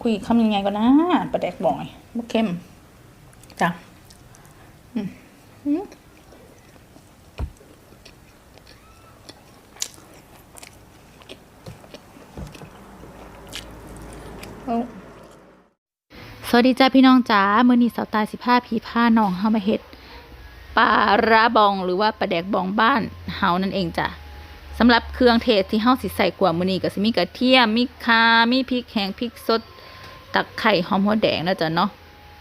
คุยคำยังไงก่อนะประแดกบ่อยบ่เข้มจ้ะอือสวัสดีจ้าพี่น้องจ๋ามื้อนี้สาวตายสิพาพี่พาน้องเฮามาเฮ็ดปลาร้าบองหรือว่าปลาแดกบองบ้านเฮานั่นเองจ้ะสำหรับเครื่องเทศที่เฮาสิใส่กว่ามือนี้ก็สิมีกระเทียม มีข่ามีพริกแห้งพริกสด ตักไข่หอมหัวแดงนะจ้ะเนาะ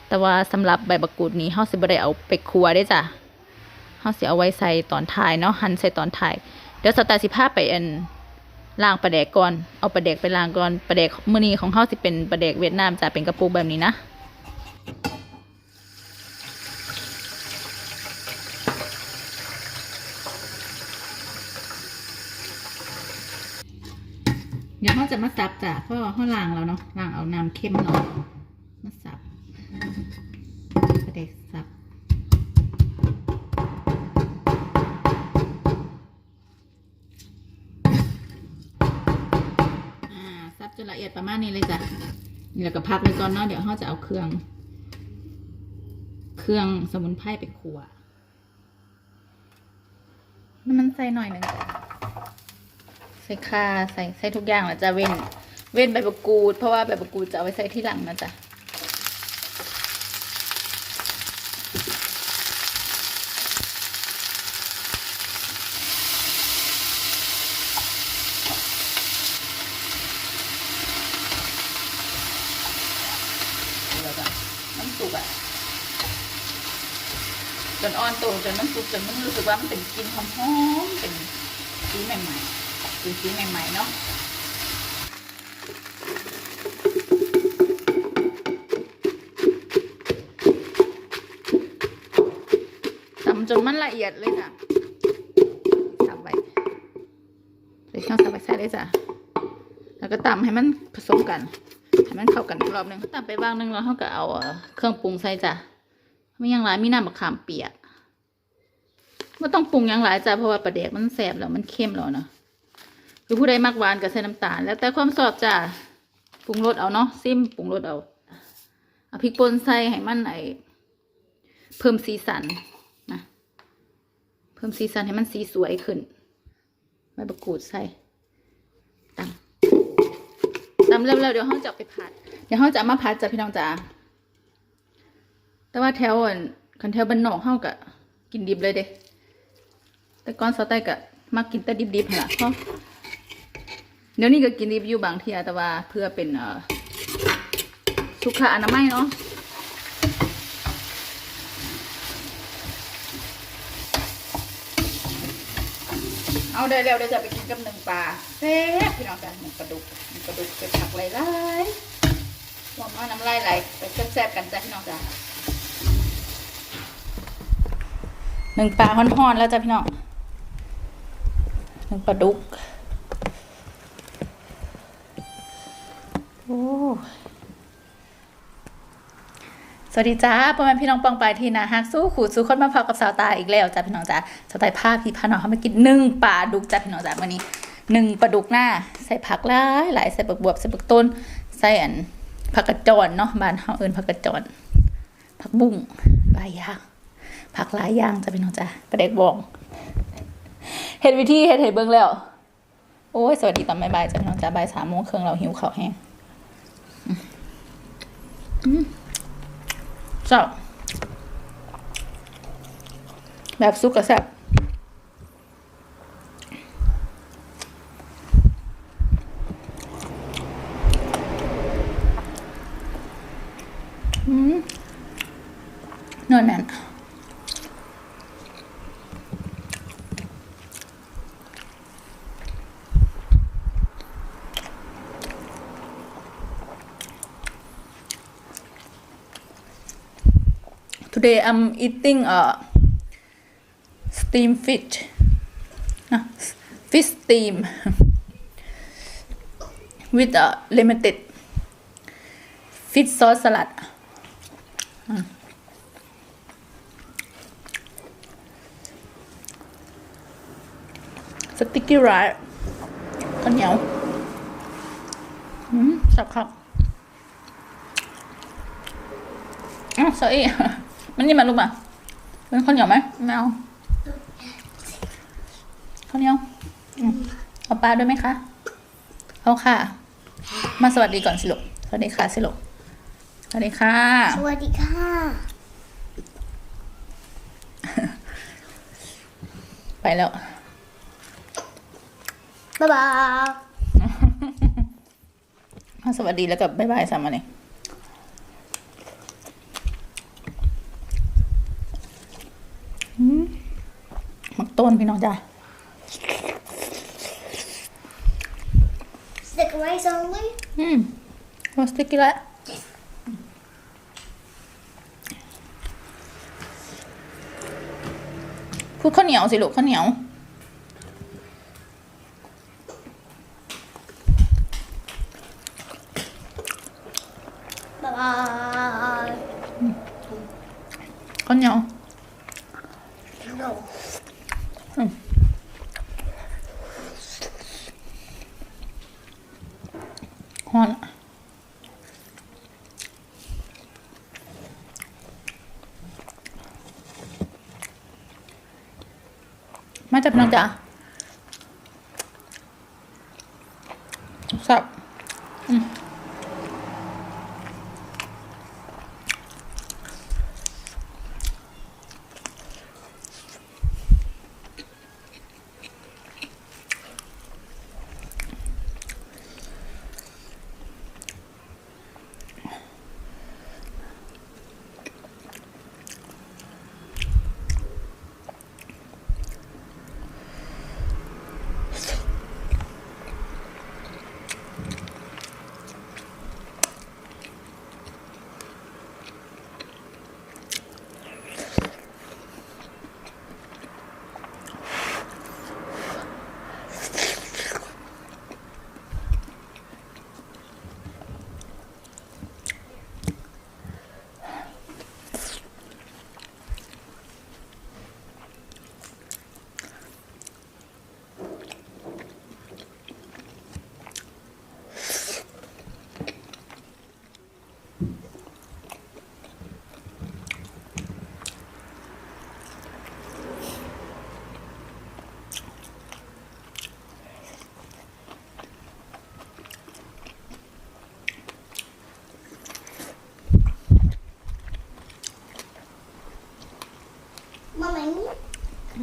แต่ว่าสำหรับใบบักกูดนี้เฮาสิบ่ได้เอาไปคั่วได้จ้ะเฮาสิเอาไว้ใส่ตอนท้ายเนาะหั่นใส่ตอนท้ายเดี๋ยวสาตายสิพาไปอันล้างปลาแดกก่อน เอาปลาแดกไปล้างก่อนปลาแดกมื้อนี้ของเฮาสิเป็นปลาแดกเวียดนามจะเป็นกระปุกแบบนี้นะ เดี๋ยวเขาจะมาสับจ้ะเพราะว่าเขาล้างแล้วเนาะล้างเอาน้ำเข้มเนาะมาสับปลาแดกสับอ่าซับจนละเอียดประมาณนี้เลยจ้ะนี่แล้วก็พักไว้ก่อนเนาะเดี๋ยวเราจะเอาเครื่อง เครื่องสมุนไพรไปคั่วน้ำมันใส่หน่อยหนึ่ง ใส่ข่าใส่ใส่ทุกอย่างแล้วจะเว้น เว้นใบมะกรูด เพราะว่าใบมะกรูดจะเอาไว้ใส่ที่หลังนะจ๊ะแล้วก็น้ำสุกอะจนอ่อนตัวจนมันสุกจนมันรู้สึกว่ามันเป็นกลิ่นหอมๆเป็นสีใหม่ๆ เป็นสีใหม่ๆเนาะตำจนมันละเอียดเลยจ้ะสับไว้ใส่ช่องสับไว้ใส่เลยจ้ะแล้วก็ตำให้มันผสมกันให้มันเข้ากันอีกรอบหนึงตำไปบางหนึงแล้วเขาก็เอาเอ่อเครื่องปรุงใส่จ้ะไม่ยังหลายมีน้ำมะขามเปียกไม่ต้องปรุงหยังหลายจ้ะเพราะว่าปลาแดกมันแสบแล้วมันเค็มแล้วเนาะ หรือผู้ใดมักหวานก็ใส่น้ำตาล แล้วแต่ความชอบจ้ะปรุงรสเอาเนาะซิมปรุงรสเอาเอาพริกป่นใส่ให้มันไอเพิ่มสีสันนะเพิ่มสีสันให้มันสีสวยขึ้นใบมะกรูดใส่ตำตำเร็วๆเดี๋ยวเขาจะไปผัด เดี๋ยวเขาจะมาผัดจ้ะพี่น้องจ๋าแต่ว่าแถวอันคันแถวบ้านนอกเฮาก็กินดิบเลยเด้แต่ก่อนสาวใต้ก็มักกินแต่ดิบๆหั่นล่ะเพราะ เดี๋ยวนี้ก็กินดิบอยู่บางเทียแต่ว่าเพื่อเป็นเอ่อสุขอนามัยเนาะเอาได้แล้วเดี๋ยวจะไปกินกับหนึ่งปลาแซ่บพี่น้องจ้ะหนึ่งปลาดุกหนึ่งปลาดุกเป็นผักหลายๆหวังว่าน้ำลายไหลไปแซ่บๆกันจ้ะพี่น้องจ้ะหนึ่งปลาห่อนๆแล้วจ้ะพี่น้องหนึ่งปลาดุก โอ้ ส วัสดีจ้าพ่อแม่พี่น้องปองไปที่นาฮักสู้ขู่สู้คนมาพบกับสาวตาอีกแล้วจ้าพี่น้องจ้าสาวตาผ้าพี่พาน้องเขามากินหนึ่งปลาดุกจ้าพี่น้องจ้าวันนี้หนึ่งปลาดุกหน้า ใส่ผักหลายหลายใส่บักบวบใส่บักต้น ใส่อันผักกระจอนเนาะบ้านเฮาเอิ้นผักกระจอนผักบุ้งหลายอย่างผักหลายอย่างจะเป็นน้องจ้าประเด็กบองเห็ดวิธีเห็ดเห็ดเบิ้งแล้ว โอ้ยสวัสดีตอนบ่ายจ้าพี่น้องจ้าบ่ายสามโมงครึ่งเราหิวข้าวแห้งอืม อืมเจ้าแบบซุกกระแซบอืมนวลแน่น Today I'm eating a steam fish. Fish steam with a limited fish sauce salad. Mm. Sticky rice ข้าวเหนียวอืมสับครับอ้าวโซอี้ มันนี่มาลูกมาเป็นข้าวเหนียวไหมไม่เอาข้าวเหนียวอืมเอาปลาด้วยไหมคะ เอาค่ะ มาสวัสดีก่อนสิลูกสวัสดีค่ะสิลูกสวัสดีค่ะ สวัสดีค่ะ ไปแล้ว บ๊ายบาย มาสวัสดีแล้วกับบ๊ายบายสามวันเองอืมหมัก ต้นพี่น้องจ้า Stick rice only อืมมาสติกกี้แล้วพูดข้าวเหนียวสิลูกข้าวเหนียว บ๊ายบาย ข้าวเหนียว no ฮ้อนอะม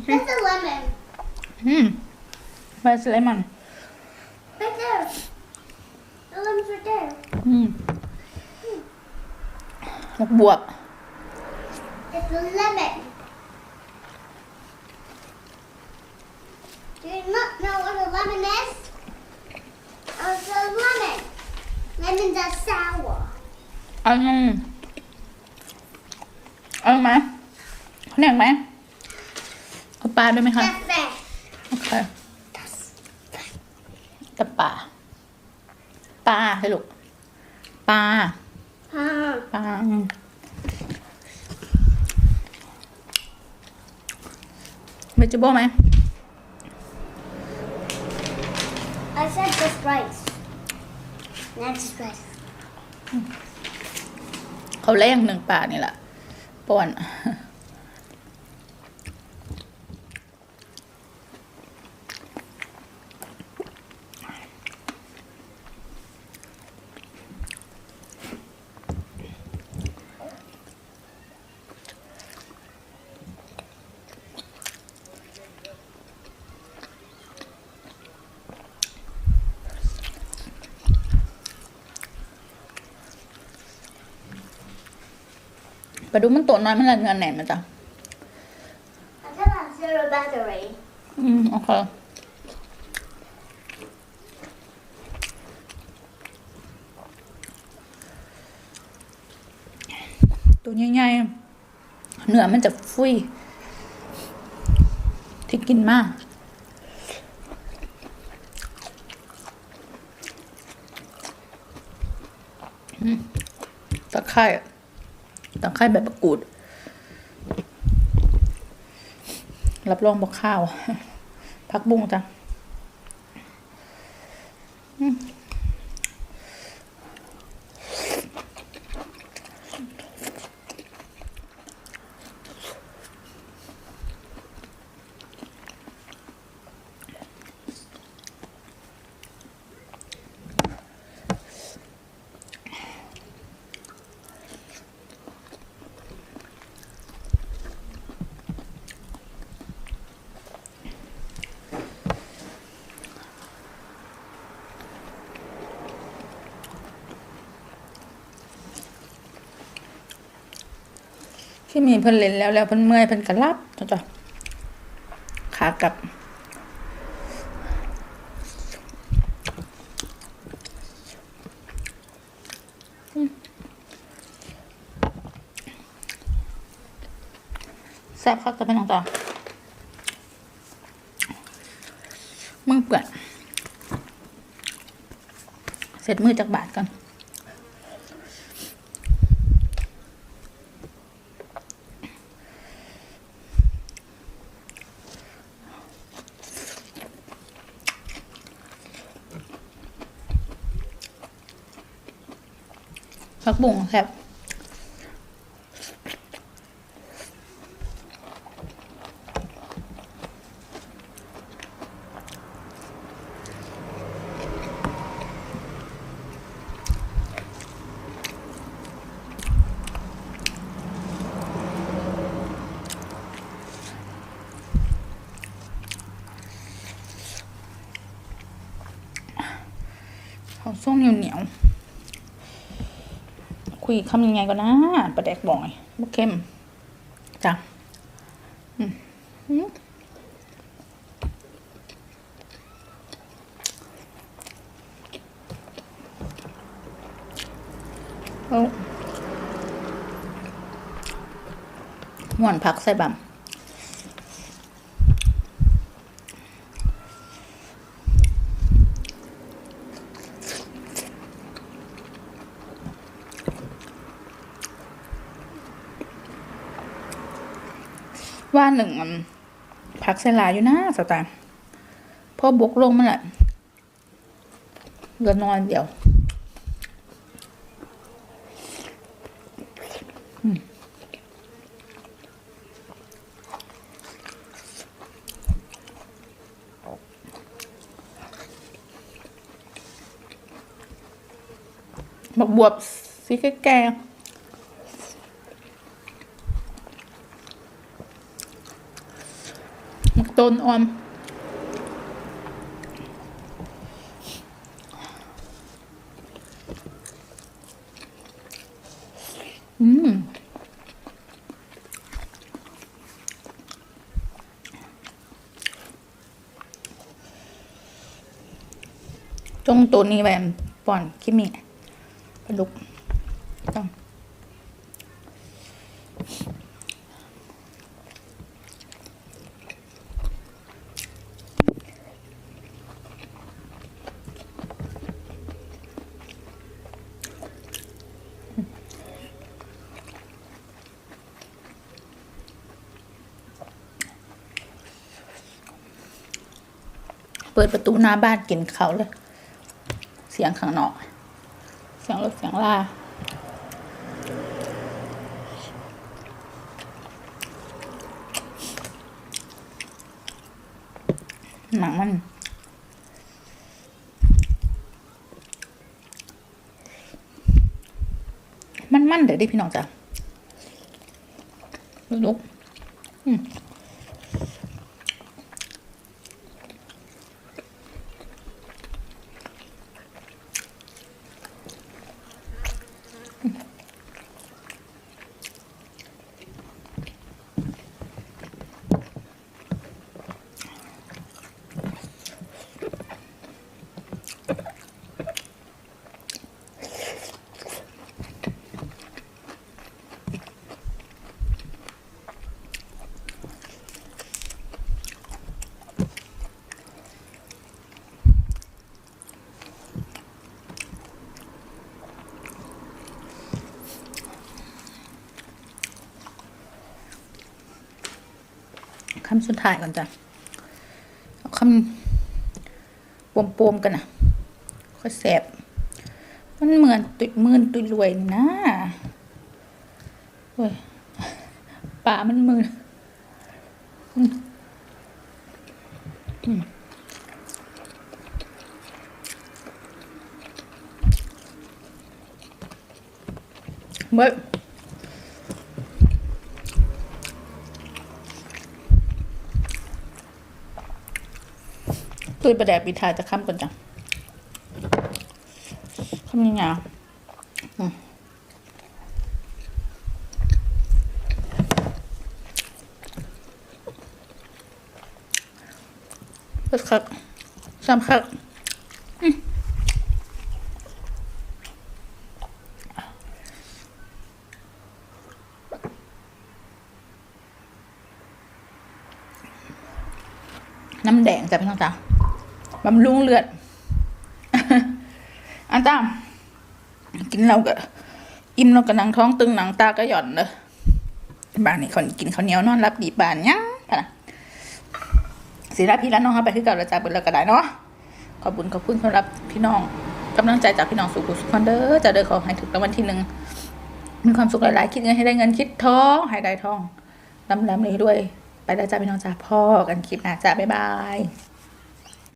that's a lemon อืมไวสเลมอน right there the lemon's right there อืมดอกบวบ it's a lemon do you not know what a lemon is oh, it's a lemon lemons are sour เอาหนึ่ ปลาด้วยไหมคะ that's fresh โอเคกับปลาปลาให้ลูกปลา huh ปลาเวจิเบิลไหม I said just rice that's just rice เขาแรงหนึ่งปลานี่แหละป้อน ไปดูมันตัวน้อยมันละเงินไหนมันจ้ะ I said I zero battery อืม โอเค ตัวใหญ่ๆเนื้อมันจะฟุยที่กินมากอืมตะไคร่ ตะไคร่แบบประกูด รับรองบอกข้าว พักบุ้งจ้ะ ที่มีเพิ่นเล่นแล้วแล้วเพิ่นเมื่อยเพิ่นก็รับจ้ะจ้ะขากลับแซ่บคักจะเป็นต่างๆมึงเปื่อนเสร็จมือจากบาทกัน ผักบุ้งครับ เขาส้มเหนียวเหนียว ๆคุยคำยังไงก็นะประแดกบ่อยบุเข้มจ้ะอืมอืมเอาหวนผักใส่บั่ม ว่าหนึ่งพักเสลาอยู่นะสตาร์พอบกลงมันแหละเหลือนอนเดียวบักบวบสีแก่ๆ ห มักต้นออมอืมจงตัวนี้แบบป่อนคิมิปลาดุก เปิดประตูหน้าบ้านกินเขาเลย เสียงข้างนอก เสียงรถเสียงลาหนังมันมันมันเดี๋ยวดิพี่น้องจ้ะลุกอืม คำสุดท้ายก่อนจ้ะเอาคำปวมๆกันนะค่อยแสบมันเหมือนตุยมืนตุยรวยนะเว้ยป่ามันมืนอืมอื ตุยประแดดปีทายจะข้ามก่อนจังข้ามยังไงเปิดคักสามคักน้ำแดงจะพี่น้างจ้า บำรุงเลือด อันตาม กินเราก็ อิ่มเราก็หนังท้องตึงหนังตาก็หย่อนเลยบ้านนี้คนกินข้าวเหนียวนอนรับดีบานยังพะนะสีรับพี่แล้วน้องเขาไปที่เก่าแล้วจ้าเปิดแล้วก็ได้เนาะขอบคุณขอบคุณสำหรับพี่น้องกำลังใจจากพี่น้องสุขุสุขคนเด้อจะเด้อขอให้ถึงรางวัลที่หนึ่งมีความสุขหลาย ๆ คิดเงินให้ได้เงินคิดทองให้ได้ทองลำลำเลยด้วย ไปแล้วจ้าพี่น้องจ้าพ่อกันคลิปหน้าจ้าบ๊ายบาย